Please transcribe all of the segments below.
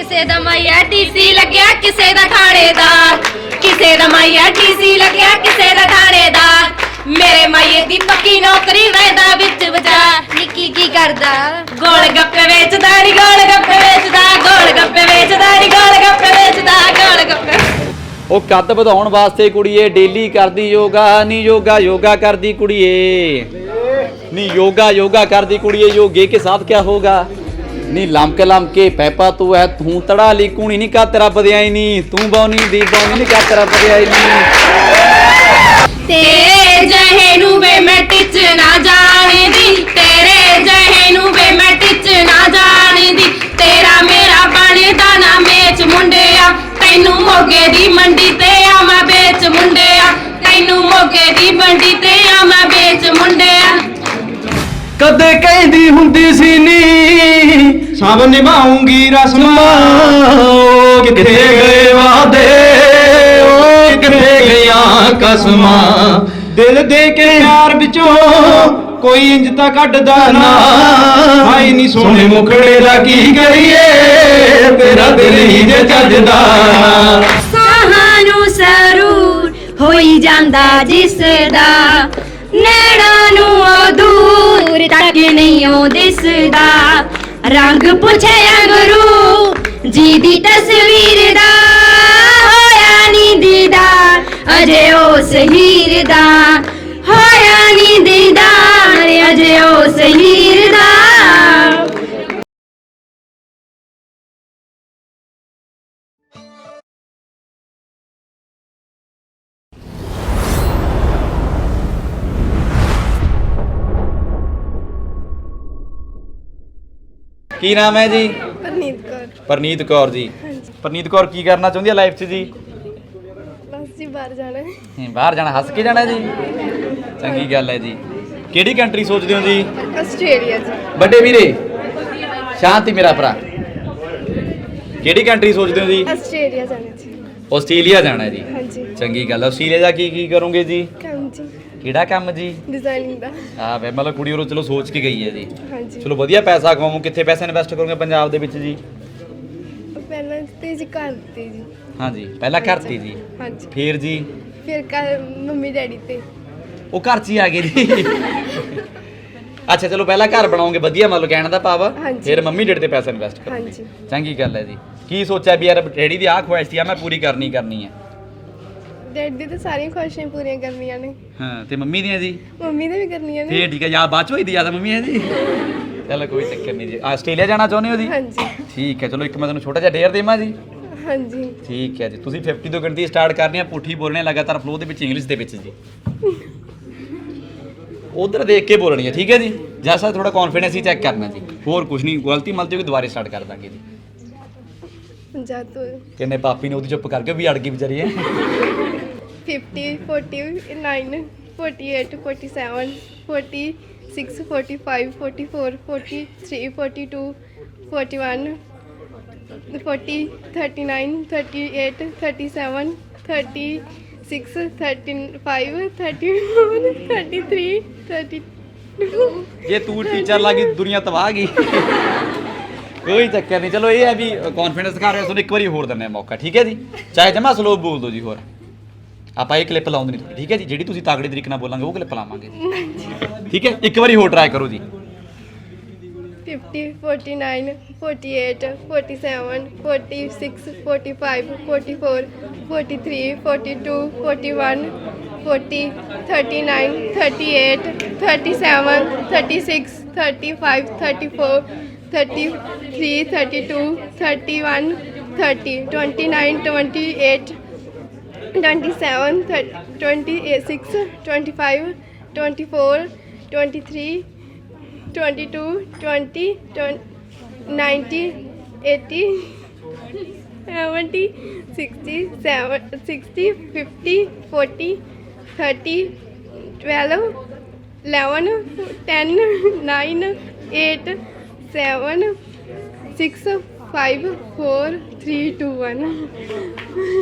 ਕਿਸੇ ਦਾ ਮਾਇਆ ਟੀਸੀ ਲੱਗਿਆ ਕਿਸੇ ਦਾ ਥਾਣੇਦਾਰ। ਕਿਸੇ ਦਾ ਮਾਇਆ ਟੀਸੀ ਲੱਗਿਆ ਕਿਸੇ ਦਾ ਥਾਣੇਦਾਰ। ਮੇਰੇ ਮਾਈਏ ਦੀ ਪੱਕੀ ਨੌਕਰੀ ਵੈਦਾ ਵਿੱਚ ਬਾਜ਼ਾਰ ਨਿੱਕੀ ਕੀ ਕਰਦਾ? ਗੋਲ ਗੱਪੇ ਵੇਚਦਾ ਨੀ ਗੋਲ ਗੱਪੇ ਵੇਚਦਾ ਗੋਲ ਗੱਪੇ ਵੇਚਦਾ ਨੀ ਗੋਲ ਗੱਪੇ ਵੇਚਦਾ ਗੋਲ ਗੱਪੇ। ਉਹ ਕੱਦ ਵਧਾਉਣ ਵਾਸਤੇ ਕੁੜੀਏ ਡੇਲੀ ਕਰਦੀ ਯੋਗਾ ਨੀ ਯੋਗਾ ਯੋਗਾ ਕਰਦੀ ਕੁੜੀਏ। ਨੀ ਯੋਗਾ ਯੋਗਾ ਕਰਦੀ ਕੁੜੀਏ ਯੋਗੇ ਕੇ ਸਾਥ ਕਿਆ ਹੋਗਾ? ਨੀ ਲਮਕ ਲਮਕੇ ਪੈਪਾ ਤੂੰ ਹੈ ਤੂੰ ਤੜਾ ਲਈ ਕੂਣੀ ਨਹੀਂ ਕਾ ਤੇਰਾ ਬਦਿਆ ਹੀ ਨਹੀਂ ਤੂੰ ਬੌਨੀ ਦੀ ਬੌਨੀ ਨਹੀਂ ਕਾ ਤੇਰਾ ਬਦਿਆ ਨਹੀਂ ਤੇਰੇ ਜਹੇ ਨੂੰ ਵੇ ਮੈਂ ਟਿੱਚ ਨਾ ਜਾਣਦੀ, ਤੇਰੇ ਜਹੇ ਨੂੰ ਵੇ ਮੈਂ ਟਿੱਚ ਨਾ ਜਾਣਦੀ। ਤੇਰਾ ਮੇਰਾ ਬਣਦਾ ਨਾ ਮੇਚ ਮੁੰਡਿਆ, ਤੈਨੂੰ ਮੋਗੇ ਦੀ ਮੰਡੀ ਤੇ ਆ ਮੈਂ ਵੇਚ ਮੁੰਡਿਆ। ਤੈਨੂੰ ਮੋਗੇ ਦੀ ਮੰਡੀ ਤੇ ਆ ਮੈਂ ਵੇਚ ਮੁੰਡਿਆ। ਕਦੇ ਕਹਿੰਦੀ ਹੁੰਦੀ ਸੀ ਨੀ ਸਭ ਨਿਭਾਉਂਗੀ ਰਸਮਾਂ। ਕਿੱਥੇ ਗਏ ਵਾਦੇ ਓ ਕਿੱਥੇ ਗਈਆਂ ਕਸਮਾਂ? ਦਿਲ ਦੇ ਕੇ ਪਿਆਰ ਵਿੱਚੋਂ ਕੋਈ ਇੰਜ ਤਾਂ ਕੱਢਦਾ ਨਾ। ਹਾਈ ਨਹੀਂ ਸੋਹਣੇ ਮੁਖੜੇ ਦਾ ਕੀ ਕਰੀਏ? ਤੇਰਾ ਦਿਲ ਹੀ ਜੇ ਚੱਜਦਾ ਨਾ। ਸਾਹਾਂ ਨੂੰ ਸਰੂਰ ਹੋਈ ਜਾਂਦਾ ਜਿਸ ਦਾ ਦੂਰ ਤੱਕ ਨਹੀਂ ਉਹ ਦਿਸਦਾ ਰੰਗ ਪੁੱਛੇ ਅੰਗਰੂ ਜੀ ਦੀ ਤਸਵੀਰ ਦਾ ਹੋਇਆ ਨੀ ਦੀਦਾਰ ਅਜੇ ਉਸ ਹੀਰ ਦਾ ਹੋਇਆ ਨੀ ਦੀਦਾਰ ਅਜੇ ਉਸ ਹੀਰ ਦਾ ਕੀ ਨਾਮ ਹੈ ਜੀ? ਪਰਨੀਤ ਕੌਰ। ਪਰਨੀਤ ਕੌਰ ਜੀ। ਪਰਨੀਤ ਕੌਰ ਕੀ ਕਰਨਾ ਚਾਹੁੰਦੀ ਹੈ ਲਾਈਫ 'ਚ ਜੀ? ਬਸ ਜੀ ਬਾਹਰ ਜਾਣਾ ਹੈ। ਹਮ, ਬਾਹਰ ਜਾਣਾ ਹੱਸ ਕੇ ਜਾਣਾ ਜੀ? ਚੰਗੀ ਗੱਲ ਹੈ ਜੀ। ਕਿਹੜੀ ਕੰਟਰੀ ਸੋਚਦੇ ਹੋ ਜੀ? ਆਸਟ੍ਰੇਲੀਆ ਜੀ। ਵੱਡੇ ਵੀਰੇ ਸ਼ਾਂਤੀ ਮੇਰਾ ਭਰਾ। ਕਿਹੜੀ ਕੰਟਰੀ ਸੋਚਦੇ ਹੋ ਜੀ? ਆਸਟ੍ਰੇਲੀਆ ਜਾਣਾ ਜੀ। ਆਸਟ੍ਰੇਲੀਆ ਜਾਣਾ ਹੈ ਜੀ। ਹਾਂਜੀ। ਚੰਗੀ ਗੱਲ ਹੈ। ਆਸਟ੍ਰੇਲੀਆ ਜਾ ਕੀ ਕੀ ਕਰੋਗੇ ਜੀ? ਕਿਹੜਾ ਕੰਮ ਜੀ? ਡਿਜ਼ਾਈਨਿੰਗ ਦਾ। ਆ ਵੇ ਮਤਲਬ ਕੁੜੀ ਉਹ ਚਲੋ ਸੋਚ ਕੇ ਗਈ ਹੈ ਜੀ। ਹਾਂਜੀ। ਚਲੋ ਵਧੀਆ ਪੈਸਾ ਕਮਾਉਂ ਕਿੱਥੇ ਪੈਸਾ ਇਨਵੈਸਟ ਕਰੋਗੇ ਪੰਜਾਬ ਦੇ ਵਿੱਚ ਜੀ? ਪਹਿਲਾਂ ਤੇ ਜੀ ਘਰ ਤੇ ਜੀ। ਹਾਂਜੀ ਪਹਿਲਾਂ ਘਰ ਤੇ ਜੀ? ਹਾਂਜੀ। ਫੇਰ ਜੀ? ਫਿਰ ਘਰ ਮੰਮੀ ਡੈਡੀ ਤੇ। ਉਹ ਘਰ 'ਚ ਹੀ ਆ ਗਏ ਜੀ। ਅੱਛਾ ਚਲੋ ਪਹਿਲਾਂ ਘਰ ਬਣਾਓਗੇ ਵਧੀਆ ਮਤਲਬ ਕਹਿਣ ਦਾ ਭਾਵ ਆ। ਹਾਂਜੀ। ਫਿਰ ਮੰਮੀ ਡੇਢ ਤੇ ਪੈਸਾ ਇਨਵੈਸਟ ਕਰੋਗੇ ਹਾਂਜੀ। ਚੰਗੀ ਗੱਲ ਹੈ ਜੀ। ਕੀ ਸੋਚਿਆ ਵੀ ਯਾਰ ਡੈਡੀ ਦੀ ਆਹ ਖੁਆਇਸ਼ ਸੀ ਆ ਮੈਂ ਪੂਰੀ ਕਰਨੀ ਕਰਨੀ ਹੈ। ਡੈਡੀ ਦੀ ਤਾਂ ਸਾਰੀਆਂ ਖੁਆਇਸ਼ਾਂ ਪੂਰੀਆਂ ਕਰਨੀਆਂ ਨੇ। ਹਾਂ ਤੇ ਮੰਮੀ ਦੀਆਂ ਜੀ? ਮੰਮੀ ਦੇ ਵੀ ਕਰਨੀਆਂ ਨੇ। ਫੇਰ ਠੀਕ ਹੈ ਯਾਰ ਬਾਅਦ ਚ ਹੋਈ ਦੀ ਜ਼ਿਆਦਾ ਮੰਮੀ ਹੈ ਜੀ। ਚਲੋ ਕੋਈ ਚੱਕਰ ਨਹੀਂ ਜੀ। ਆਸਟ੍ਰੇਲੀਆ ਜਾਣਾ ਚਾਹੁੰਦੇ ਹੋ ਜੀ? ਹਾਂਜੀ। ਠੀਕ ਹੈ ਚਲੋ ਇੱਕ ਮੈਂ ਤੁਹਾਨੂੰ ਛੋਟਾ ਜਿਹਾ ਡੇਅਰ ਦੇਵਾਂ ਜੀ। ਹਾਂਜੀ। ਠੀਕ ਹੈ ਜੀ ਤੁਸੀਂ 50 ਤੋਂ ਗਿਣਤੀ ਸਟਾਰਟ ਕਰਨੀ ਹੈ ਪੁੱਠੀ ਬੋਲਣੀ ਹੈ ਲਗਾਤਾਰ ਫਲੋ ਦੇ ਵਿੱਚ ਇੰਗਲਿਸ਼ ਦੇ ਵਿੱਚ ਜੀ। ਉਧਰ ਦੇਖ ਕੇ ਬੋਲਣੀ ਹੈ ਠੀਕ ਹੈ ਜੀ? ਜੈਸਾ ਥੋੜਾ ਕੌਨਫੀਡੈਂਸ ਹੀ ਚੈੱਕ ਕਰਨਾ ਜੀ। ਹੋਰ ਕੁਝ ਨਹੀਂ ਗਲਤੀ ਮਲਤੀ ਹੋਈ ਦੁਬਾਰੇ ਸਟਾਰਟ ਕਰ ਦਾਂਗੇ ਜੀ। ਤੋਂ ਕਿੰਨੇ ਪਾਪੀ ਨੇ ਉਹਦੀ ਚੁੱਪ ਕਰਕੇ ਵੀ ਅੜ ਗਈ ਵਿਚਾਰੀ ਹੈ? 50 49 48 47 46 45 44 43 42 41 40 39 38 37 36 35 34 33 32 ਜੇ ਤੂੰ ਟੀਚਰ ਲੱਗੀ ਦੁਨੀਆ ਤਬਾਹ ਗਈ। ਕੋਈ ਚੱਕਰ ਨਹੀਂ। ਚਲੋ ਇਹ ਹੈ ਵੀ ਕੌਨਫੀਡੈਂਸ ਦਿਖਾ ਰਹੇ ਹੋ। ਤੁਹਾਨੂੰ ਇੱਕ ਵਾਰੀ ਹੋਰ ਦਿੰਦੇ ਆ ਮੌਕਾ। ਠੀਕ ਹੈ ਜੀ? ਚਾਹੇ ਜਮਾ ਸਲੋ ਬੋਲ ਦਿਓ ਜੀ ਹੋਰ। ਆਪਾਂ ਇਹ ਕਲਿੱਪ ਲਾਉਂਦੇ ਨਹੀਂ। ਠੀਕ ਹੈ ਜੀ, ਜਿਹੜੀ ਤੁਸੀਂ ਤਾਕੜੀ ਤਰੀਕੇ ਨਾਲ ਬੋਲਾਂਗੇ, ਉਹ ਕਲਿੱਪ ਲਾਵਾਂਗੇ ਜੀ। ਠੀਕ ਹੈ, ਇੱਕ ਵਾਰੀ ਹੋਰ ਟਰਾਈ ਕਰੋ ਜੀ। 50 49 48 47 46 45 44 43 42 41 40 39 38 37 36 35 34 33 32 31 30 29 28 27 30, 26 25 24 23 22 20 20 90 80 70 60 7 60 50 40 30 12 11 10 9 8 7 6 5 4 3 2 1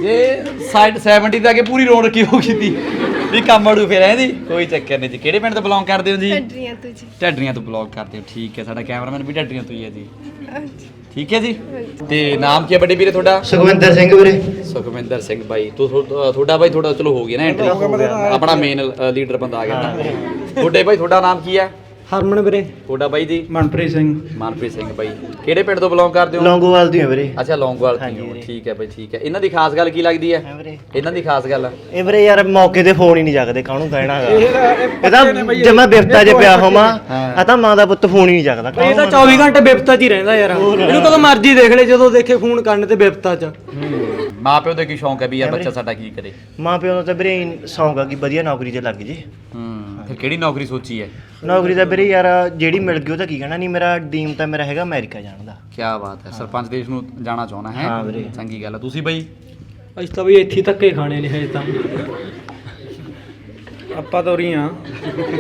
ਜੇ ਸਾਈਡ 70 ਤੇ ਆ ਕੇ ਪੂਰੀ ਰੋਣ ਰੱਖੀ ਹੋ ਗਈ ਤੀ। ਵੀ ਕੰਮ ਅੜੂ ਫੇਰ ਇਹਦੀ ਕੋਈ ਚੱਕਰ ਨਹੀਂ ਜੀ। ਕਿਹੜੇ ਪਿੰਡ ਤੋਂ ਬਿਲੋਂਗ ਕਰਦੇ ਹੋ ਜੀ? ਹੱਡੀਆਂ ਤੋਂ ਜੀ। ਢੱਡਰੀਆਂ ਤੋਂ ਬਿਲੋਂਗ ਕਰਦੇ ਹੋ। ਠੀਕ ਹੈ ਸਾਡਾ ਕੈਮਰਾਮੈਨ ਵੀ ਢੱਡਰੀਆਂ ਤੋਂ ਹੀ ਹੈ ਜੀ। ਹਾਂਜੀ। ਠੀਕ ਹੈ ਜੀ? ਤੇ ਨਾਮ ਕੀ ਹੈ ਵੱਡੇ ਵੀਰੇ ਤੁਹਾਡਾ? ਸੁਖਵਿੰਦਰ ਸਿੰਘ ਵੀਰੇ। ਸੁਖਵਿੰਦਰ ਸਿੰਘ ਬਾਈ। ਤੂੰ ਥੋ- ਤੁਹਾਡਾ ਬਾਈ ਤੁਹਾਡਾ ਚਲੋ ਹੋ ਗਿਆ ਨਾ ਐਂਟਰੀ ਆਪਣਾ ਮੇਨ ਲੀਡਰ ਬੰਦਾ ਆ ਗਿਆ ਨਾ। ਤੁਹਾਡੇ ਬਾਈ ਤੁਹਾਡਾ ਨਾਮ ਕੀ ਹੈ? ਹਰਮਨ ਵੀਰੇ। ਤੁਹਾਡਾ ਬਾਈ ਜੀ? ਮਨਪ੍ਰੀਤ ਸਿੰਘ। ਮਨਪ੍ਰੀਤ ਸਿੰਘ ਬਾਈ। ਕਿਹੜੇ ਪਿੰਡ ਤੋਂ ਬਿਲੋਂਗ ਕਰਦੇ ਹੋ? ਲੌਂਗੋਵਾਲ ਦੀ ਹੈ ਵੀਰੇ। ਅੱਛਾ ਲੌਂਗਵਾਲ ਤੋਂ ਹੋ। ਠੀਕ ਹੈ ਬਾਈ ਠੀਕ ਹੈ। ਇਹਨਾਂ ਦੀ ਖਾਸ ਗੱਲ ਕੀ ਲੱਗਦੀ ਹੈ? ਵੀਰੇ। ਇਹਨਾਂ ਦੀ ਖਾਸ ਗੱਲ? ਇਹ ਵੀਰੇ ਯਾਰ ਮੌਕੇ ਤੇ ਫੋਨ ਹੀ ਨਹੀਂ ਚੱਕਦੇ ਕਾਹਨੂੰ ਕਹਿਣਾ ਹੈਗਾ ਇਹ ਤਾਂ ਜੇ ਮੈਂ ਬਿਰਤਾ 'ਚ ਪਿਆ ਹੋਵਾਂ ਆ ਤਾਂ ਮਾਂ ਦਾ ਪੁੱਤ ਫੋਨ ਹੀ ਨਹੀਂ ਚੱਕਦਾ ਇਹ ਤਾਂ 24 ਘੰਟੇ ਬਿਪਤਾ 'ਚ ਹੀ ਰਹਿੰਦਾ ਯਾਰ। ਇਹਨੂੰ ਕਦੋਂ ਮਰਜ਼ੀ ਦੇਖ ਲੈ ਜਦੋਂ ਦੇਖੇ ਫੋਨ ਕਰਨ ਤੇ ਬਿਪਤਾ 'ਚ। ਮਾਂ ਪਿਓ ਦਾ ਕੀ ਸ਼ੌਂਕ ਹੈ ਵੀ ਯਾਰ ਬੱਚਾ ਸਾਡਾ ਕੀ ਕਰੇ? ਮਾਂ ਪਿਓ ਦਾ ਤਾਂ ਵੀਰੇ ਸੌਂਗਾ ਕਿ ਵਧੀਆ ਨੌਕਰੀ 'ਚ ਲੱਗ ਜੇ। ਹੂੰ। ਕਿਹੜੀ ਨੌਕਰੀ ਸੋਚੀ ਹੈ ਨੌਕਰੀ ਤਾਂ ਵੀਰੇ ਯਾਰ ਜਿਹੜੀ ਮਿਲ ਗਈ ਉਹ ਤਾਂ ਕੀ ਕਹਿਣਾ ਨਹੀਂ ਮੇਰਾ ਡ੍ਰੀਮ ਤਾਂ ਮੇਰਾ ਹੈਗਾ ਅਮਰੀਕਾ ਜਾਣ ਦਾ। ਕੀ ਬਾਤ ਹੈ ਸਰਪੰਚ ਦੇਸ਼ ਨੂੰ ਜਾਣਾ ਚਾਹੁੰਦਾ ਹੈ? ਹਾਂ ਵੀਰੇ। ਚੰਗੀ ਗੱਲ ਹੈ ਤੁਸੀਂ ਬਾਈ? ਅਸੀਂ ਤਾਂ ਵੀ ਇੱਥੇ ਹੀ ਧੱਕੇ ਖਾਣੇ ਨੇ ਹਜੇ ਤਾਂ। ਆਪਾਂ ਤਾਂ ਉਰੀ ਆ।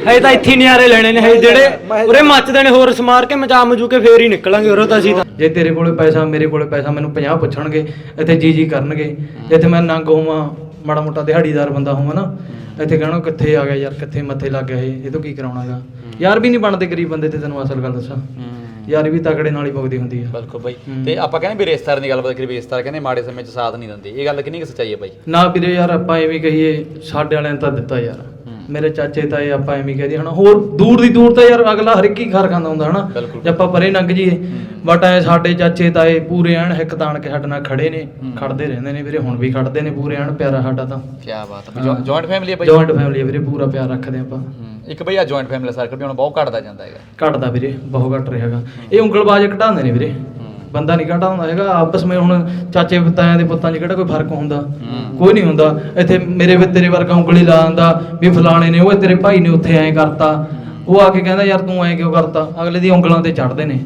ਹਜੇ ਤਾਂ ਇੱਥੇ ਹੀ ਨਿਆਰੇ ਲੈਣੇ ਨੇ ਹਜੇ ਜਿਹੜੇ ਉਰੇ ਮੱਚਦੇ ਨੇ ਹੋਰ ਸਮਾਰ ਕੇ ਮਚਾ ਮਜੂ ਕੇ ਫੇਰ ਹੀ ਨਿਕਲਾਂਗੇ ਉਰੋਂ ਤਾਂ ਅਸੀਂ ਤਾਂ। ਜੇ ਤੇਰੇ ਕੋਲੇ ਪੈਸਾ ਮੇਰੇ ਕੋਲੇ ਪੈਸਾ ਮੈਨੂੰ 50 ਪੁੱਛਣਗੇ ਇੱਥੇ ਜੀ ਜੀ ਕਰਨਗੇ। ਜੇ ਇੱਥੇ ਮੈਂ ਨੰਗ ਹੋਵਾਂ ਮਾੜਾ ਮੋਟਾ ਦਿਹਾੜੀਦਾਰ ਬੰਦਾ ਹੋਵਾਂ ਨਾ ਇੱਥੇ ਕਹਿਣਾ ਕਿੱਥੇ ਆ ਗਿਆ ਯਾਰ ਕਿੱਥੇ ਮੱਥੇ ਲੱਗ ਗਿਆ ਇਹ ਇਹ ਤੋਂ ਕੀ ਕਰਾਉਣਾਗਾ ਯਾਰ ਵੀ ਨਹੀਂ ਬਣਦੇ ਗਰੀਬ ਬੰਦੇ ਤੇ ਤੈਨੂੰ ਅਸਲ ਗੱਲ ਦੱਸਾਂ। ਯਾਰ ਵੀ ਤਕੜੇ ਨਾਲ ਹੀ ਪੁੱਗਦੀ ਹੁੰਦੀ ਆ। ਬਿਲਕੁਲ ਬਾਈ। ਤੇ ਆਪਾਂ ਕਹਿੰਦੇ ਵੀ ਰਿਸ਼ਤੇਦਾਰਾਂ ਦੀ ਗੱਲਬਾਤ ਕਰੀ ਰਿਸ਼ਤੇਦਾਰ ਕਹਿੰਦੇ ਮਾੜੇ ਸਮੇਂ 'ਚ ਸਾਥ ਨਹੀਂ ਦਿੰਦੇ। ਇਹ ਗੱਲ ਕਿੰਨੀ ਕੁ ਸੱਚਾਈ ਹੈ ਬਾਈ? ਨਾ ਵੀਰੇ ਯਾਰ ਆਪਾਂ ਐਵੇਂ ਕਹੀਏ ਸਾਡੇ ਵਾਲਿਆਂ ਨੇ ਤਾਂ ਦਿੱਤਾ ਯਾਰ। ਮੇਰੇ ਚਾਚੇ ਤਾਏ ਆਪਾਂ ਐਵੇਂ ਕਹਦੇ ਹਨਾ? ਹੋਰ ਦੂਰ ਦੀ ਦੂਰ ਤਾਂ ਯਾਰ ਅਗਲਾ ਹਰ ਇੱਕ ਹੀ ਘਰ ਖਾਂਦਾ ਹੁੰਦਾ ਹਨਾ। ਜੇ ਆਪਾਂ ਪਰੇ ਲੰਘ ਜੀਏ ਬਟ ਐ ਸਾਡੇ ਚਾਚੇ ਤਾਏ ਪੂਰੇ ਐਨ ਹਿੱਕ ਤਾਣ ਕੇ ਸਾਡੇ ਨਾਲ ਖੜੇ ਨੇ ਖੜਦੇ ਰਹਿੰਦੇ ਨੇ ਵੀਰੇ ਹੁਣ ਵੀ ਖੜਦੇ ਨੇ ਪੂਰੇ ਐਨ ਪਿਆਰਾ ਸਾਡਾ ਤਾਂ। ਕੀ ਬਾਤ ਹੈ। ਜੁਆਇੰਟ ਫੈਮਿਲੀ ਹੈ ਬਾਈ? ਜੁਆਇੰਟ ਫੈਮਿਲੀ ਵੀਰੇ ਪੂਰਾ ਪਿਆਰ ਰੱਖਦੇ ਆਪਾਂ। ਹੂੰ। ਇੱਕ ਬਈ ਆ ਜੁਆਇੰਟ ਫੈਮਿਲੀ ਸਰਕਲ ਵੀ ਹੁਣ ਬਹੁਤ ਘਟਦਾ ਜਾਂਦਾ ਹੈਗਾ। ਘਟਦਾ ਵੀਰੇ ਬਹੁਤ ਘਟ ਰਿਹਾ ਹੈਗਾ। ਇਹ ਉਂਗਲਬਾਜ਼ ਘਟਾਉਂਦੇ ਨੇ ਵੀਰੇ। ਬੰਦਾ ਨਹੀਂ ਘਟਾਉਂਦਾ ਹੈਗਾ ਆਪਸ ਵਿੱਚ ਹੁਣ ਚਾਚੇ ਤਾਇਆਂ ਦੇ ਪੁੱਤਾਂ 'ਚ ਕਿਹੜਾ ਕੋਈ ਫ਼ਰਕ ਹੁੰਦਾ? ਕੋਈ ਨਹੀਂ ਹੁੰਦਾ। ਇੱਥੇ ਮੇਰੇ ਵੀ ਤੇਰੇ ਵਰਗਾ ਉਂਗਲੀ ਲਾ ਦਿੰਦਾ ਵੀ ਫਲਾਣੇ ਨੇ ਉਹ ਤੇਰੇ ਭਾਈ ਨੇ ਉੱਥੇ ਐਂ ਕਰਤਾ। ਉਹ ਆ ਕੇ ਕਹਿੰਦਾ ਯਾਰ ਤੂੰ ਐਂ ਕਿਉਂ ਕਰਤਾ? ਅਗਲੇ ਦੀ ਉਂਗਲਾਂ ਤੇ ਚੜਦੇ ਨੇ।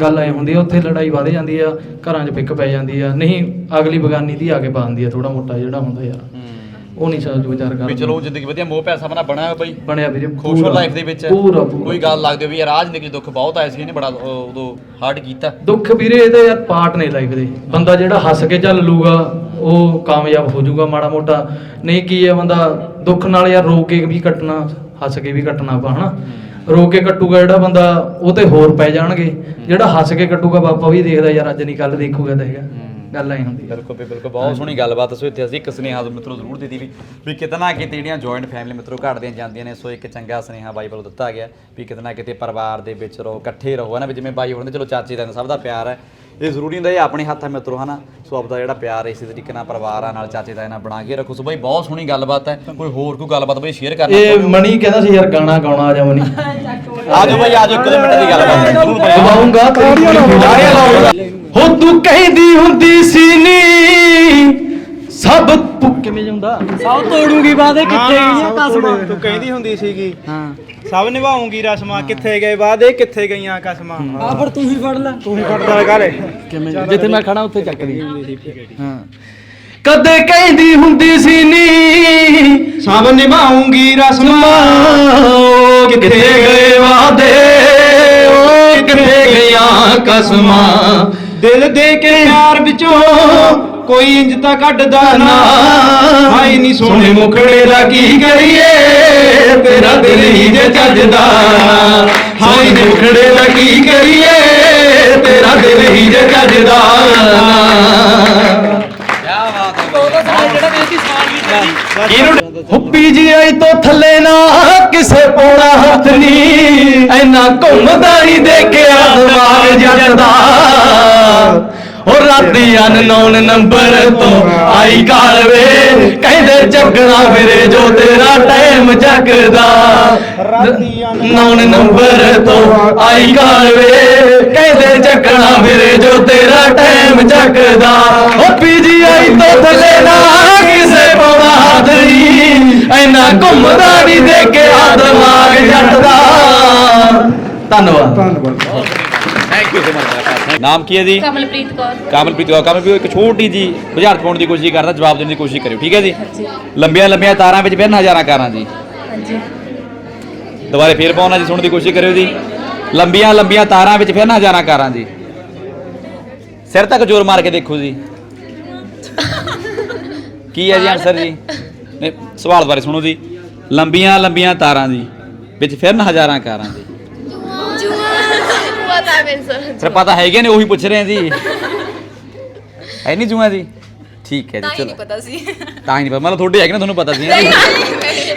ਗੱਲ ਐ ਹੁੰਦੀ ਆ ਉੱਥੇ ਲੜਾਈ ਵਧ ਜਾਂਦੀ ਆ ਘਰਾਂ 'ਚ ਪਿੱਕ ਪੈ ਜਾਂਦੀ ਆ। ਨਹੀਂ ਅਗਲੀ ਬਗਾਨੀ ਦੀ ਆ ਕੇ ਪਾ ਦਿੰਦੀ ਆ ਥੋੜਾ ਮੋਟਾ ਜਿਹੜਾ ਹੁੰਦਾ ਯਾਰ। ਉਹ ਨਹੀਂ ਸੋਚ ਵਿਚਾਰ ਵੀ ਕਰਦਾ ਚਲੋ ਜ਼ਿੰਦਗੀ ਵਧੀਆ ਮੋਹ ਬਣਾ ਬਣਿਆ ਹੋਇਆ ਬਾਈ। ਬਣਿਆ ਵੀਰੇ ਖੁਸ਼ ਹੋ ਪੂਰਾ, ਲਾਈਫ ਦੇ ਵਿੱਚ। ਪੂਰਾ ਪੂਰਾ। ਕੋਈ ਗੱਲ ਲੱਗਦੀ ਵੀ ਯਾਰ ਆਹ ਜ਼ਿੰਦਗੀ 'ਚ ਦੁੱਖ ਬਹੁਤ ਆਇਆ ਸੀ ਇਹਨੇ ਬੜਾ ਉਹ- ਉਦੋਂ ਹਾਰਡ ਕੀਤਾ। ਦੁੱਖ ਵੀਰੇ ਇਹਦਾ ਯਾਰ ਪਾਰਟ ਨੇ ਲਾਈਫ ਦੇ। ਬੰਦਾ ਜਿਹੜਾ ਹੱਸ ਕੇ ਚੱਲ ਲੂਗਾ ਉਹ ਕਾਮਯਾਬ ਹੋ ਜਾਊਗਾ ਮਾੜਾ ਮੋਟਾ। ਨਹੀਂ ਕੀ ਹੈ ਬੰਦਾ ਦੁੱਖ ਨਾਲ ਯਾਰ ਰੋ ਕੇ ਵੀ ਕੱਟਣਾ ਹੱਸ ਕੇ ਵੀ ਕੱਟਣਾ ਆਪਾਂ ਹਨਾ? ਰੋ ਕੇ ਕੱਟੂਗਾ ਜਿਹੜਾ ਬੰਦਾ ਉਹ ਤੇ ਹੋਰ ਪੈ ਜਾਣਗੇ। ਜਿਹੜਾ ਹੱਸ ਕੇ ਕੱਟੂਗਾ ਬਾਪਾ ਵੀ ਦੇਖਦਾ ਯਾਰ ਅੱਜ ਨਹੀਂ ਕੱਲ ਦੇਖੂਗਾ ਤਾਂ ਹੈਗਾ। ਗੱਲ ਐ ਹੁੰਦੀ ਬਿਲਕੁਲ ਵੀ ਬਿਲਕੁਲ ਬਹੁਤ ਸੋਹਣੀ ਗੱਲਬਾਤ ਸੋ ਇੱਥੇ ਅਸੀਂ ਇੱਕ ਸੁਨੇਹਾ ਮਿੱਤਰੋ ਜ਼ਰੂਰ ਦਿੱਤੀ ਵੀ ਵੀ ਕਿਤੇ ਨਾ ਕਿਤੇ ਜਿਹੜੀਆਂ ਜੁਆਇੰਟ ਫੈਮਿਲੀ ਮਿੱਤਰੋ ਘਟਦੀਆਂ ਜਾਂਦੀਆਂ ਨੇ ਸੋ ਇੱਕ ਚੰਗਾ ਸੁਨੇਹਾ ਬਾਈ ਵੱਲੋਂ ਦਿੱਤਾ ਗਿਆ ਵੀ ਕਿਤੇ ਨਾ ਕਿਤੇ ਪਰਿਵਾਰ ਦੇ ਵਿੱਚ ਰਹੋ ਇਕੱਠੇ ਰਹੋ ਹਨਾ ਵੀ ਜਿਵੇਂ ਬਾਈ ਹੋਣ ਦੇ ਚਲੋ ਚਾਚੇ ਦਾ ਸਭ ਦਾ ਪਿਆਰ ਹੈ। ਇਹ ਜ਼ਰੂਰੀ ਹੁੰਦਾ ਇਹ ਆਪਣੇ ਹੱਥ ਹੈ ਮਿੱਤਰੋ ਹਨਾ ਸੋ ਆਪਦਾ ਜਿਹੜਾ ਪਿਆਰ ਹੈ ਇਸੇ ਤਰੀਕੇ ਨਾਲ ਪਰਿਵਾਰਾਂ ਨਾਲ ਚਾਚੇ ਤਾਏ ਨਾਲ ਬਣਾ ਕੇ ਰੱਖੋ। ਸੋ ਬਾਈ ਬਹੁਤ ਸੋਹਣੀ ਗੱਲਬਾਤ ਹੈ। ਕੋਈ ਹੋਰ ਕੋਈ ਗੱਲਬਾਤ ਬਾਈ ਸ਼ੇਅਰ ਕਰਨਾ ਇਹ ਮਣੀ ਕਹਿੰਦਾ ਸੀ ਯਾਰ ਗਾਣਾ ਗਾਉਣਾ ਆ ਜਾ ਮਣੀ ਆਜੋ ਬਾਈ ਆਜੋ ਇੱਕ ਦੋ ਮਿੰਟ ਦੀ ਗੱਲਬਾਤ ਹੈ ਗਵਾਉਂਗਾ ਤੇਰੀ ਕੁੜੀ ਹੋ ਤੂੰ ਕਹਿੰਦੀ ਹੁੰਦੀ ਸੀ ਨੀ। ਸਭ ਤੂੰ ਕਿਵੇਂ ਜਾਂਦਾ ਸਭ ਤੋੜੂਗੀ ਬਾਦੇ ਕਿੱਥੇ ਗਈਆਂ ਕਸਮਾਂ? ਤੂੰ ਕਹਿੰਦੀ ਹੁੰਦੀ ਸੀਗੀ। ਹਾਂ। ਸਭ ਨਿਭਾਉਂਗੀ ਰਸਮਾਂ। ਕਿੱਥੇ ਗਏ ਵਾਦੇ ਕਿੱਥੇ ਗਈਆਂ ਕਸਮਾਂ? ਆ ਫਿਰ ਤੂੰ ਹੀ ਫੜ ਲੈ। ਤੂੰ ਹੀ ਫੜਦਾ ਘਰੇ। ਕਿਵੇਂ? ਜਿੱਥੇ ਮੈਂ ਖੜਾ ਉੱਥੇ ਚੱਕ ਲਈ। ਹਾਂ ਕਦੇ ਕਹਿੰਦੀ ਹੁੰਦੀ ਸੀ ਨੀ। ਸਭ ਨਿਭਾਉਂਗੀ ਰਸਮਾਂ। ਕਿੱਥੇ ਗਏ ਵਾਦੇ ਓ ਕਿੱਥੇ ਗਈਆਂ ਕਸਮਾਂ? ਦਿਲ ਦੇ ਕੇ ਪਿਆਰ ਵਿੱਚੋਂ ਕੋਈ ਇੰਜ ਤਾਂ ਕੱਢਦਾ ਨਾ। ਹਾਏ ਨਹੀਂ ਸੋਹਣੇ ਮੁਖੜੇ ਦਾ ਕੀ ਕਰੀਏ? ਤੇਰਾ ਦਿਲ ਹੀ ਜੇ ਚੱਜਦਾ ਹਾਏ ਮੁਖੜੇ ਦਾ ਕੀ ਕਰੀਏ? ਤੇਰਾ ਦਿਲ ਹੀ ਜੇ ਚੱਜਦਾ ਹੁੱਪੀ ਜੀ ਆਈ ਤੋਂ ਥੱਲੇ ਨਾ ਕਿਸੇ ਪੋਣਾ ਹੱਥ ਨਹੀਂ ਐਨਾ ਘੁੰਮਦਾ ਹੀ ਦੇਖਿਆ ਦਿਮਾਗ ਜੱਟ ਦਾ ਉਹ ਰਾਤੀ ਅਨਨੋਨ ਨੰਬਰ ਤੋਂ ਆਈ ਕਾਲਵੇ ਕਹਿੰਦੇ ਚੱਕਣਾ ਫਿਰੇ ਜੋ ਤੇਰਾ ਟਾਈਮ ਚੱਕਦਾ ਨੌਨ ਨੰਬਰ ਤੋਂ ਆਈ ਕਾਲਵੇ ਕਹਿੰਦੇ ਚੱਕਣਾ ਫਿਰੇ ਜੋ ਤੇਰਾ ਟਾਈਮ ਚੱਕਦਾ ਉਹ ਪੀਜੀ ਆਈ ਤੋਂ ਥੱਲੇ ਨਾ ਕਿਸੇ ਪਾਉਣਾ ਨਹੀਂ। ਐਨਾ ਘੁੰਮਦਾ ਨਹੀਂ ਦੇਖਿਆ ਦਿਮਾਗ ਜੱਟ ਦਾ ਧੰਨਵਾਦ। ਥੈਂਕ ਯੂ ਸੋ ਮਚ ਨਾਮ ਕੀ ਹੈ ਜੀ? ਕਮਲਪ੍ਰੀਤ ਕੌਰ। ਕਮਲਪ੍ਰੀਤ ਕੌਰ। ਕਮਲਪ੍ਰੀਤ ਇੱਕ ਛੋਟੀ ਜੀ ਬੁਝਾਰਤ ਪਾਉਣ ਦੀ ਕੋਸ਼ਿਸ਼ ਕਰਦਾ ਜਵਾਬ ਦੇਣ ਦੀ ਕੋਸ਼ਿਸ਼ ਕਰਿਓ ਠੀਕ ਹੈ ਜੀ? ਲੰਬੀਆਂ ਲੰਬੀਆਂ ਤਾਰਾਂ ਵਿੱਚ ਫਿਰ ਹਜ਼ਾਰਾਂ ਕਾਰਾਂ ਜੀ। ਹਾਂਜੀ। ਦੁਬਾਰੇ ਫੇਰ ਪਾਉਣਾ ਜੀ ਸੁਣਨ ਦੀ ਕੋਸ਼ਿਸ਼ ਕਰਿਓ ਜੀ। ਲੰਬੀਆਂ ਲੰਬੀਆਂ ਤਾਰਾਂ ਵਿੱਚ ਫਿਰ ਹਜ਼ਾਰਾਂ ਕਾਰਾਂ ਜੀ। ਸਿਰ ਤੱਕ ਜ਼ੋਰ ਮਾਰ ਕੇ ਦੇਖੋ ਜੀ। ਕੀ ਹੈ ਜੀ ਆਨਸਰ ਜੀ? ਨਹੀਂ ਸਵਾਲ ਬਾਰੇ ਸੁਣੋ ਜੀ। ਲੰਬੀਆਂ ਲੰਬੀਆਂ ਤਾਰਾਂ ਜੀ ਵਿੱਚ ਫਿਰ ਹਜ਼ਾਰਾਂ ਕਾਰਾਂ ਜੀ। ਪਤਾ ਮੇਰੇ ਸਰ ਪਤਾ ਹੈਗੇ ਨੇ ਉਹੀ ਪੁੱਛ ਰਹੇ ਆ ਜੀ ਹੈ ਨਹੀਂ ਜੂਆ ਜੀ? ਠੀਕ ਹੈ ਜੀ ਚਲੋ। ਪਤਾ ਸੀ। ਤਾਂ ਹੀ ਨਹੀਂ ਪਤਾ ਮਤਲਬ ਤੁਹਾਡੇ ਹੈਗੇ ਨਾ ਤੁਹਾਨੂੰ ਪਤਾ ਸੀ ਜੀ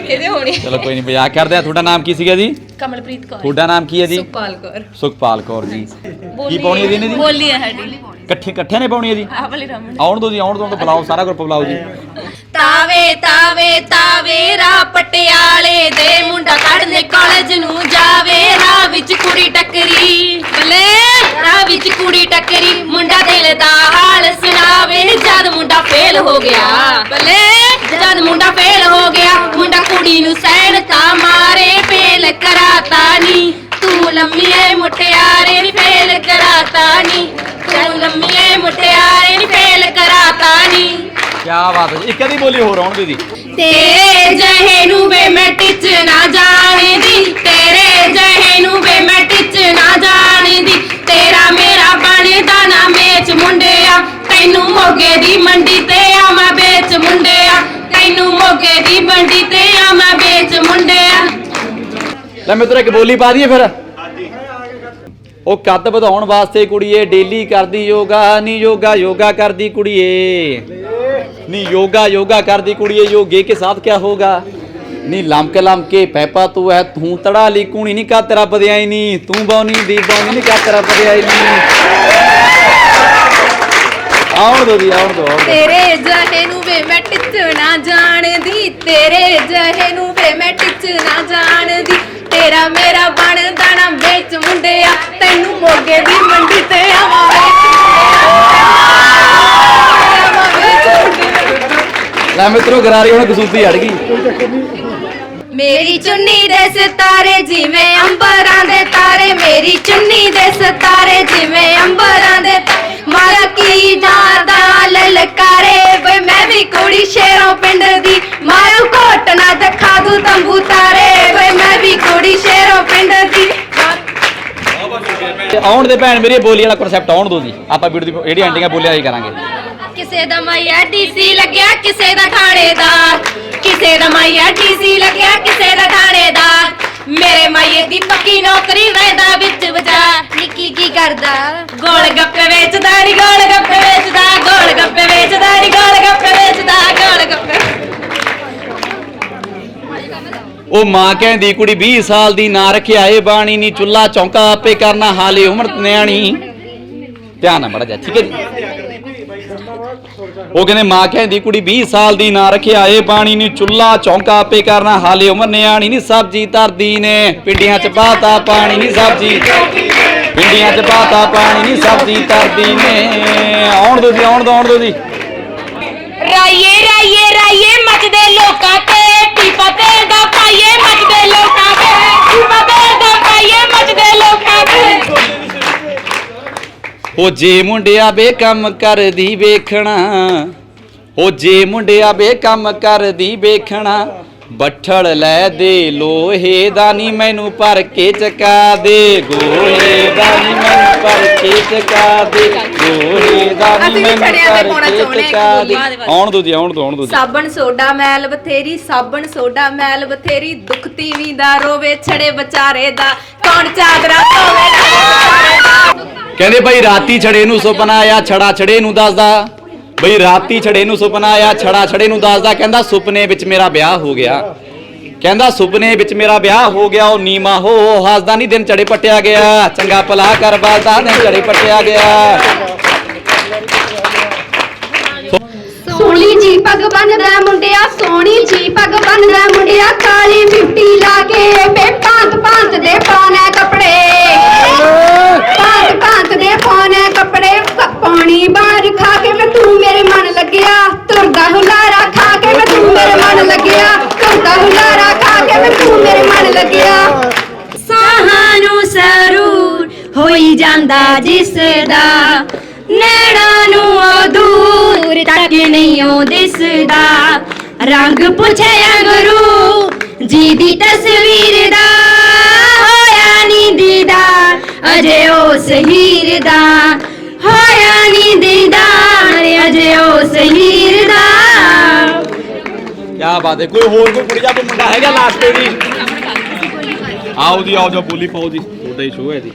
ਇਹਦੇ ਹੋਣੀ। ਚਲੋ ਕੋਈ ਨਹੀਂ ਮਜ਼ਾਕ ਕਰਦੇ ਆ। ਤੁਹਾਡਾ ਨਾਮ ਕੀ ਸੀਗਾ ਜੀ? ਕਮਲਪ੍ਰੀਤ ਕੌਰ। ਤੁਹਾਡਾ ਨਾਮ ਕੀ ਹੈ ਜੀ? ਸੁਖਪਾਲ ਕੌਰ। ਸੁਖਪਾਲ ਕੌਰ ਜੀ। ਕੀ ਪਾਉਣੀ ਹੈ ਜੀ ਇਹਨੇ ਜੀ? ਬੋਲੀ ਹੈ ਸਾਡੀ। ਇਕੱਠੇ ਇਕੱਠਿਆਂ ਨੇ ਪਾਉਣੀ ਹੈ ਜੀ? ਆਹ ਵਾਲੀ ਰਮਨ। ਆਉਣ ਦੋ ਜੀ ਆਉਣ ਦੋ ਬੁਲਾਓ ਸਾਰਾ ਗਰੁੱਪ ਬੁਲਾਓ ਜੀ। ਤਾਵੇ ਤਾਵੇ ਤਾਵੇ ਰਾ ਪਟਿਆਲੇ ਕਾਲਜ ਨੂੰ ਜਾਵੇ ਰਾਹ ਵਿੱਚ ਕੁੜੀ ਟੱਕਰੀ। ਬੱਲੇ ਰਾਹ ਵਿੱਚ ਕੁੜੀ ਟੱਕਰੀ ਮੁੰਡਾ ਦਿਲ ਦਾ ਹਾਲ ਸੁਣਾਵੇ। ਜਦ ਮੁੰਡਾ ਫੇਲ ਹੋ ਗਿਆ ਬੱਲੇ ਜਦ ਮੁੰਡਾ ਫੇਲ ਹੋ ਗਿਆ ਮੁੰਡਾ ਕੁੜੀ ਨੂੰ ਸੈਣ ਤਾਂ ਮਾਰੇ ਫੇਲ ਕਰਾਤਾ ਨੀ। ਤੂੰ ਲੰਮੀਏ ਮੁਟਿਆਰੇ ਨੀ ਫੇਲ ਕਰਾਤਾ ਨੀ। ਤੂੰ ਲੰਮੀਏ ਮੁਟਿਆਰੇ ਨੀ ਫੇਲ ਕਰਾਤਾ ਨੀ। ਕੀ ਬਾਤ ਹੈ ਇੱਕ ਅੱਧੀ ਬੋਲੀ ਹੋਰ ਆਉਣ ਜੀ ਤੇਰੇ ਜਹੇ ਨੂੰ ਵੇ ਮੈਂ ਲੈ ਮਿੱਤਰੋ ਇੱਕ ਬੋਲੀ ਪਾ ਦਈਏ ਫਿਰ। ਉਹ ਕੱਦ ਵਧਾਉਣ ਵਾਸਤੇ ਕੁੜੀਏ ਡੇਲੀ ਕਰਦੀ ਯੋਗਾ ਨੀ ਯੋਗਾ ਯੋਗਾ ਕਰਦੀ ਕੁੜੀਏ। ਨੀ ਯੋਗਾ ਯੋਗਾ ਕਰਦੀ ਕੁੜੀਏ ਯੋਗੇ ਕੇ ਸਾਥ ਕਿਆ ਹੋਗਾ ਨੀ ਲਮਕ ਲਮਕੇ ਪੈਪਾ ਤੂੰ ਹੈ ਤੂੰ ਤੜਾ ਲਈ ਕੂਣੀ ਨਹੀਂ ਕਾ ਤੇਰਾ ਬਦਿਆਈ ਨਹੀਂ ਤੂੰ ਬੌਨੀ ਦੀ ਬੌਨੀ ਨਹੀਂ ਕਾ ਤੇਰਾ ਬਦਿਆਈ ਨਹੀਂ ਆਉਣ ਦੋ ਆਉਣ ਦੋ ਆਉਣ ਦਿਓ। ਤੇਰੇ ਜਹੇ ਨੂੰ ਵੇ ਮੈਂ ਟਿੱਚ ਨਾ ਜਾਣਦੀ ਤੇਰੇ ਜਹੇ ਨੂੰ ਵੇ ਮੈਂ ਟਿੱਚ ਨਾ ਜਾਣਦੀ। ਤੇਰਾ ਮੇਰਾ ਬਣਦਾ ਨਾ ਵੇਚ ਮੁੰਡਿਆ। ਤੈਨੂੰ ਮੋਗੇ ਦੀ ਮੰਡੀ ਤੇ ਆਵਾਂ ਲੈ ਮਿੱਤਰੋ, ਗਰਾਰੀ ਹੁਣ ਕਸੂਤੀ ਅੜ ਗਈ। ਮੇਰੀ ਚੁੰਨੀ ਦੇ ਸਿਤਾਰੇ ਜਿਵੇਂ ਅੰਬਰਾਂ ਦੇ ਤਾਰੇ, ਮੇਰੀ ਚੁੰਨੀ ਦੇ ਸਿਤਾਰੇ ਜਿਵੇਂ ਅੰਬਰਾਂ ਦੇ ਮਾਰਾ ਕੀ ਜਾਂਦਾ ਲਲਕਾਰੇ, ਵੇ ਮੈਂ ਵੀ ਕੁੜੀ ਸ਼ੇਰੋਂ ਪਿੰਡ ਦੀ। ਮਾਰੂ ਕੋਟ ਨਾ ਦਿਖਾ ਦੂ ਤੰਬੂ ਤਾਰੇ, ਵੇ ਮੈਂ ਵੀ ਕੁੜੀ ਸ਼ੇਰੋਂ ਪਿੰਡ ਦੀ। ਤੇ ਆਉਣ ਦੇ ਭੈਣ ਮੇਰੀ ਬੋਲੀ ਵਾਲਾ ਕਨਸੈਪਟ ਆਉਣ ਦੋ ਜੀ। ਆਪਾਂ ਵੀਡੀਓ ਦੀ ਜਿਹੜੀ ਐਂਡਿੰਗ ਆ ਬੋਲਿਆ ਹੀ ਕਰਾਂਗੇ। ਕਿਸੇ ਦਾ ਮਾਇਆ ਡੀਸੀ ਲੱਗਿਆ, ਕਿਸੇ ਦਾ ਥਾਣੇਦਾਰ। ਕਿਸੇ ਦਾ ਮਾਇਆ ਡੀਸੀ ਲੱਗਿਆ, ਕਿਸੇ ਦਾ ਥਾਣੇਦਾਰ। ਮੇਰੇ ਮਾਈਏ ਦੀ ਪੱਕੀ ਨੌਕਰੀ ਵੈਦਾ ਵਿੱਚ ਬਾਜ਼ਾਰ ਨਿੱਕੀ ਕੀ ਕਰਦਾ? ਗੋਲ ਗੱਪੇ ਵੇਚਦਾ ਨੀ, ਗੋਲ ਗੱਪੇ ਵੇਚਦਾ, ਗੋਲ ਗੱਪੇ ਵੇਚਦਾ ਨੀ, ਗੋਲ ਗੱਪੇ ਵੇਚਦਾ, ਗੋਲ ਗੱਪੇ। ਉਹ ਮਾਂ ਕਹਿੰਦੀ, ਕੁੜੀ 20 ਸਾਲ ਦੀ ਨਾ ਰੱਖਿਆ ਏ ਬਾਣੀ ਨੀ ਚੁੱਲਾ ਚੌਂਕਾ ਆਪੇ ਕਰਨਾ, ਹਾਲੇ ਉਮਰ ਨਿਆਣੀ। ਧਿਆਨ ਨਾਲ ਮੜਾ ਜਾ ਠੀਕ ਹੈ ਜੀ? ਉਹ ਕਹਿੰਦੇ, ਮਾਂ ਕਹਿੰਦੀ, ਕੁੜੀ 20 ਸਾਲ ਦੀ ਨਾ ਰੱਖਿਆ ਏ ਬਾਣੀ ਨੀ ਚੁੱਲਾ ਚੌਂਕਾ ਆਪੇ ਕਰਨਾ, ਹਾਲੇ ਉਮਰ ਨਿਆਣੀ ਨੀ ਸਬਜੀ ਤਰਦੀ ਨੇ। ਪਿੰਡੀਆਂ ਚ ਪਾਤਾ ਪਾਣੀ ਨੀ ਸਬਜੀ। ਪਿੰਡੀਆਂ ਚ ਪਾਤਾ ਪਾਣੀ ਨੀ ਸਬਜੀ ਤਰਦੀ ਨੇ। ਆਉਣ ਦੋ ਜੀ, ਆਉਣ ਦੋ ਆਉਣ ਦੋ ਜੀ। ਰਾਈਏ ਰਾਈਏ ਰਾਈਏ, ਮੱਚਦੇ ਲੋਕਾਂ ਤੇ। ਪੀਪਾ ਤੇਲ ਦਾ ਪਾਈਏ, ਮੱਚਦੇ ਲੋਕਾਂ ਤੇ। ਪੀਪਾ ਤੇਲ ਦਾ ਪਾਈਏ, ਮੱਚਦੇ ਲੋਕਾਂ ਤੇ। ਉਹ ਜੇ ਮੁੰਡਿਆ ਬੇ ਬੇਕੰਮ ਕਰਦੀ ਵੇਖਣਾ ਉਹ ਜੇ ਮੁੰਡਿਆ ਬੇ ਬੇਕੰਮ ਕਰਦੀ ਵੇਖਣਾ ਬੱਠਲ ਲੈ ਦੇ ਲੋਹੇ ਦਾ ਨੀ ਮੈਨੂੰ ਭਰ ਕੇ ਚਕਾ ਦੇ ਗੋਹੇ ਦਾ ਨੀ ਮੈਨੂੰ ਭਰ ਕੇ ਚਕਾ ਦੇ ਗੋਹੇ ਦਾ ਨੀ ਮੈਨੂੰ ਭਰ ਕੇ ਚਕਾ ਦੇ। ਆਉਣ ਦੋ ਜੀ ਆਉਣ ਦੋ ਆਉਣ ਦੋ ਸਾਬਣ ਸੋਡਾ ਮੈਲ ਬਥੇਰੀ ਸਾਬਣ ਸੋਡਾ ਮੈਲ ਬਥੇਰੀ ਦੁੱਖ ਤੀਵੀਂ ਦਾ ਰੋਵੇ ਛੜੇ ਵਿਚਾਰੇ ਦਾ। ਕੌਣ ਚਾਦਰਾ ਧੋਵੇ ਕਹਿੰਦੇ ਬਈ ਰਾਤੀ ਛੜੇ ਨੂੰ ਸੁਪਨਾ ਆਇਆ ਛੜਾ ਛੜੇ ਨੂੰ ਦੱਸਦਾ। ਬਈ ਰਾਤੀ ਛੜੇ ਨੂੰ ਸੁਪਨਾ ਆਇਆ ਛੜਾ ਛੜੇ ਨੂੰ ਦੱਸਦਾ ਕਹਿੰਦਾ ਸੁਪਨੇ ਵਿੱਚ ਮੇਰਾ ਵਿਆਹ ਹੋ ਗਿਆ। ਕਹਿੰਦਾ ਸੁਪਨੇ ਵਿੱਚ ਮੇਰਾ ਵਿਆਹ ਹੋ ਗਿਆ ਉਹ ਨੀਮਾ ਹੋ ਹੱਸਦਾ ਨਹੀਂ ਦਿਨ ਚੜੇ ਪਟਿਆ ਗਿਆ। ਚੰਗਾ ਭਲਾ ਕਰ ਬਾਦਾ ਦਿਨ ਚੜੇ ਪਟਿਆ ਗਿਆ। ਸੋਹਣੀ ਜੀ ਪੱਗ ਬੰਨਦਾ ਮੁੰਡਿਆ ਸੋਹਣੀ ਜੀ ਪੱਗ ਬੰਨਦਾ ਮੁੰਡਿਆ ਕਾਲੀ ਮਿੱਟੀ ਲਾ ਕੇ ਬੇ ਭਾਂਤ ਦੇ ਪਾਉਣਾ ਕੱਪੜੇ। ਭਾਂਤ ਭਾਂਤ ਕੱਪੜੇ ਪਾਣੀ ਬਾਹਰ ਖਾ ਕੇ ਮੈਂ ਤੂੰ ਮੇਰੇ ਮਨ ਲੱਗਿਆ। ਤੁਰਦਾ ਹੁਲਾਰਾ ਖਾ ਕੇ ਮੈਂ ਤੂੰ ਮੇਰੇ ਮਨ ਲੱਗਿਆ। ਤੁਰਦਾ ਹੁਲਾਰਾ ਖਾ ਕੇ ਮੈਂ ਤੂੰ ਮੇਰੇ ਮਨ ਲੱਗਿਆ। ਸਾਹਾਂ ਨੂੰ ਸਰੂਰ ਹੋਈ ਜਾਂਦਾ ਜਿਸ ਦਾ। ਨੈਣਾ ਨੂੰ ਉਹ ਦੂਰ ਤੱਕ ਨਹੀਂ ਉਹ ਦਿਸਦਾ। ਰੰਗ ਪੁੱਛਿਆ ਗੁਰੂ ਜੀ ਦੀ ਤਸਵੀਰ ਦਾ। ਅਜੇ ਉਸ ਹੀਰ ਦਾ ਹੋਇਆ ਨੀ ਦੀਦਾਰ ਅਜੇ ਉਸ ਹੀਰ ਦਾ। ਕੀ ਬਾਤ ਹੈ ਕੋਈ ਹੋਰ ਕੋਈ ਕੁੜੀ ਜਾਂ ਕੋਈ ਮੁੰਡਾ ਹੈਗਾ ਲਾਸਟ ਤੇ ਜੀ? ਆਓ ਜੀ ਆਓ ਜੋ ਬੋਲੀ ਪਾਓ ਜੀ। ਤੁਹਾਡਾ ਹੀ ਸ਼ੋਅ ਹੈ ਜੀ।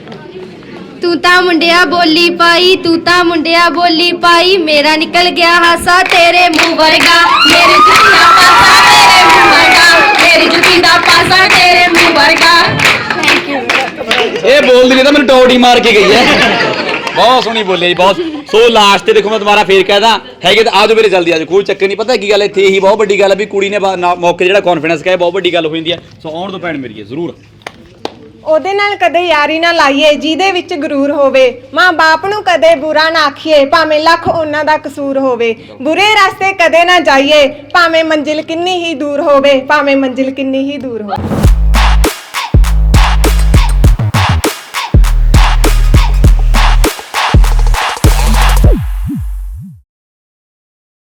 ਤੂੰ ਤਾਂ ਮੁੰਡਿਆ ਬੋਲੀ ਪਾਈ ਤੂੰ ਤਾਂ ਮੁੰਡਿਆ ਬੋਲੀ ਪਾਈ ਮੇਰਾ ਨਿਕਲ ਗਿਆ ਹਾਸਾ ਤੇਰੇ ਮੂੰਹ ਵਰਗਾ। ਮੇਰੀ ਜੁੱਤੀ ਦਾ ਪਾਸਾ ਤੇਰੇ ਮੂੰਹ ਵਰਗਾ ਮੇਰੀ ਜੁੱਤੀ ਦਾ ਪਾਸਾ ਤੇਰੇ ਮੂੰਹ ਵਰਗਾ। ਇਹ ਬੋਲਦੀ ਨਹੀਂ ਤਾਂ ਮੈਨੂੰ ਟੌੜੀ ਮਾਰ ਕੇ ਗਈ ਹੈ। ਬਹੁਤ ਸੋਹਣੀ ਬੋਲੀ ਜੀ ਬਹੁਤ। ਸੋ ਲਾਸਟ ਤੇ ਦੇਖੋ ਮੈਂ ਦੁਬਾਰਾ ਫੇਰ ਕਹਿਦਾ ਹੈਗੇ ਤਾਂ ਆਜੋ ਮੇਰੇ ਜਲਦੀ ਆਜੋ ਕੋਈ ਚੱਕਰ ਨਹੀਂ। ਪਤਾ ਕੀ ਗੱਲ ਹੈ, ਇੱਥੇ ਹੀ ਬਹੁਤ ਵੱਡੀ ਗੱਲ ਹੈ ਵੀ ਕੁੜੀ ਨੇ ਬਾ- ਨਾ- ਮੌਕੇ ਜਿਹੜਾ ਕੌਨਫੀਡੈਂਸ ਕਹੇ ਬਹੁਤ ਵੱਡੀ ਗੱਲ ਹੋ ਜਾਂਦੀ ਹੈ। ਸੋ ਆਉਣ ਤੋਂ ਭੈਣ ਮੇਰੀ ਹੈ ਜ਼ਰੂਰ। ਉਹਦੇ ਨਾਲ ਕਦੇ ਯਾਰੀ ਨਾ ਲਾਈਏ ਜਿਹਦੇ ਵਿੱਚ ਗਰੂਰ ਹੋਵੇ। ਮਾਂ ਬਾਪ ਨੂੰ ਕਦੇ ਬੁਰਾ ਨਾ ਆਖੀਏ ਭਾਵੇਂ ਲੱਖ ਉਹਨਾਂ ਦਾ ਕਸੂਰ ਹੋਵੇ। ਬੁਰੇ ਰਸਤੇ ਕਦੇ ਨਾ ਜਾਈਏ ਭਾਵੇਂ ਮੰਜ਼ਿਲ ਕਿੰਨੀ ਹੀ ਦੂਰ ਹੋਵੇ ਭਾਵੇਂ ਮੰਜ਼ਿਲ ਕਿੰਨੀ ਹੀ ਦੂਰ ਹੋਵੇ।